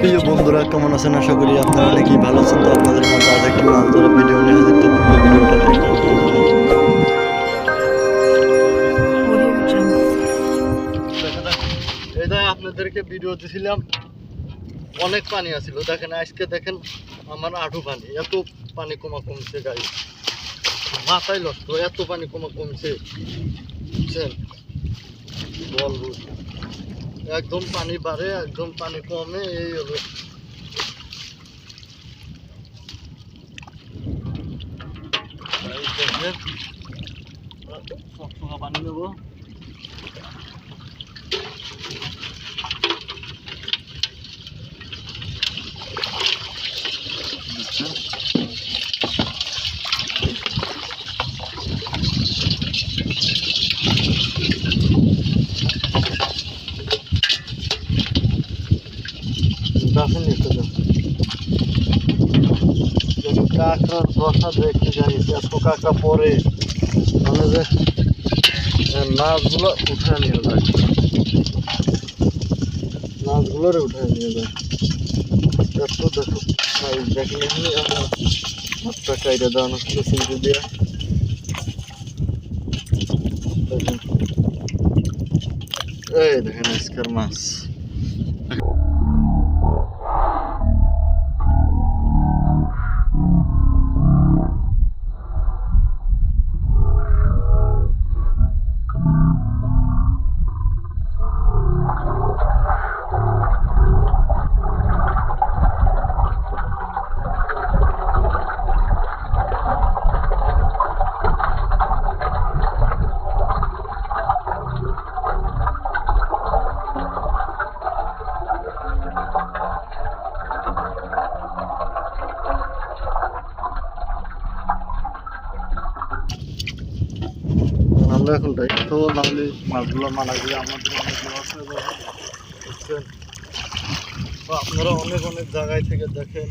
প্রিয় বন্ধুরা, কেমন আছেন? আশা করি আপনারা অনেকেই ভালো আছেন। তো আপনাদের মধ্যে আজ একটি মাছ ধরা ভিডিও নিয়ে হাজির। তো আপনাদেরকে ভিডিও দিছিলাম, অনেক পানি আছিল। দেখেন, আজকে দেখেন আমার আঠু পানি। এত পানি কমা কমছে গাড়ি মাথায় নষ্ট, এত পানি কমা কমছে। বুঝছেন? বলব একদম পানি বাড়ে একদম পানি কমে এই হবে চকচকা পানি নেব। দেখেন একটু দেখেন কাঁকড়ার দশা দেখতে যাই এত কাঁকড়া পরে মানে যে এর নাচগুলো উঠে নিয়ে যায় নাচগুলোরে উঠে নিয়ে যায় এত দেখো ভাই দেখলে আমার হাতটা কাইটা দেওয়ানো ছিল সিন্ধু দিয়ে দেখেন এই দেখেন আজকের আমরা এখন দায়িত্ব নাহলে মাছগুলো মারা গেলে আমাদের অনেক লস হয়ে যাবে বুঝছেন? তো আপনারা অনেক অনেক জায়গায় থেকে দেখেন।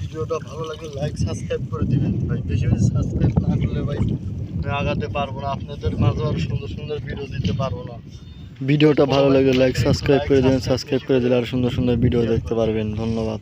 ভিডিওটা ভালো লাগলে লাইক সাবস্ক্রাইব করে দিবেন। ভাই বেশি বেশি সাবস্ক্রাইব না করলে ভাই আমি আগাতে পারব না। আপনাদের মাঝে আর সুন্দর সুন্দর ভিডিও দিতে পারব না। ভিডিওটা ভালো লাগলে লাইক সাবস্ক্রাইব করে দিবেন সাবস্ক্রাইব করে দিলে আর সুন্দর সুন্দর ভিডিও দেখতে পারবেন। ধন্যবাদ।